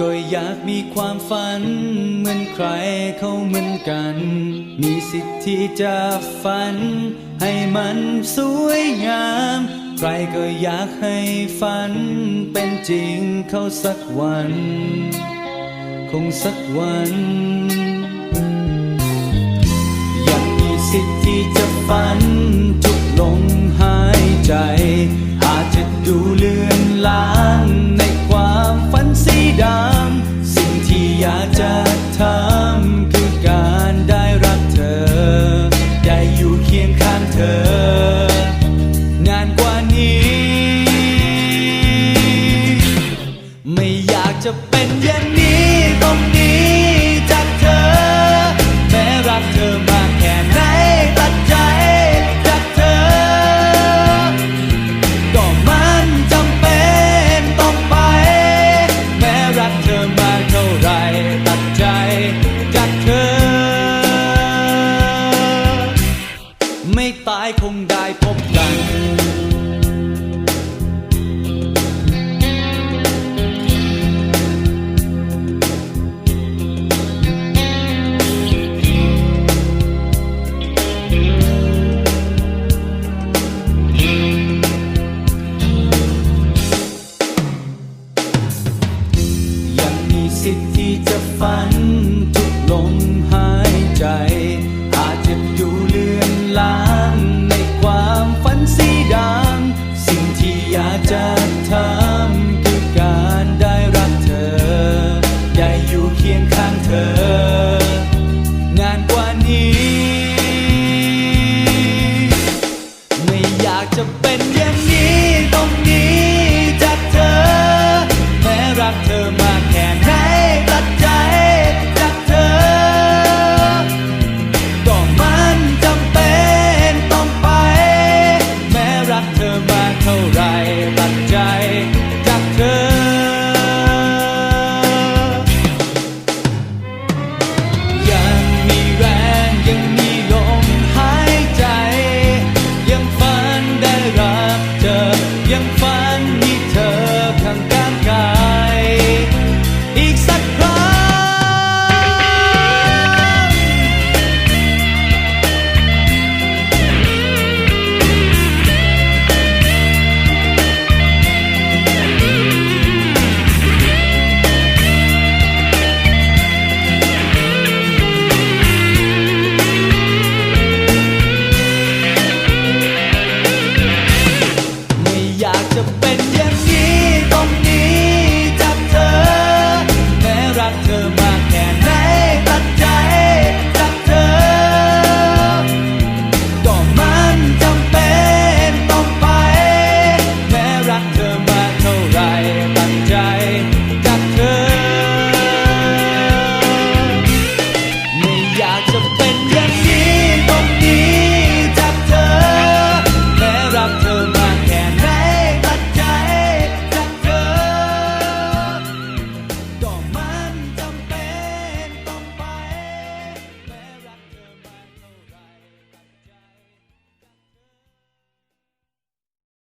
ก็อยากมีความฝัน เหมือนใครเขาเหมือนกัน มีสิทธิ์ที่จะฝัน ให้มันสวยงาม ใครก็อยากให้ฝัน เป็นจริงเขาสักวัน คงสักวัน อยากมีสิทธิ์ที่จะฝัน ทุกลมหายใจ จะทำคือการได้รักเธอ ได้อยู่เคียงข้างเธอนานกว่านี้ ลมหายใจ เท่าไรตัดใจ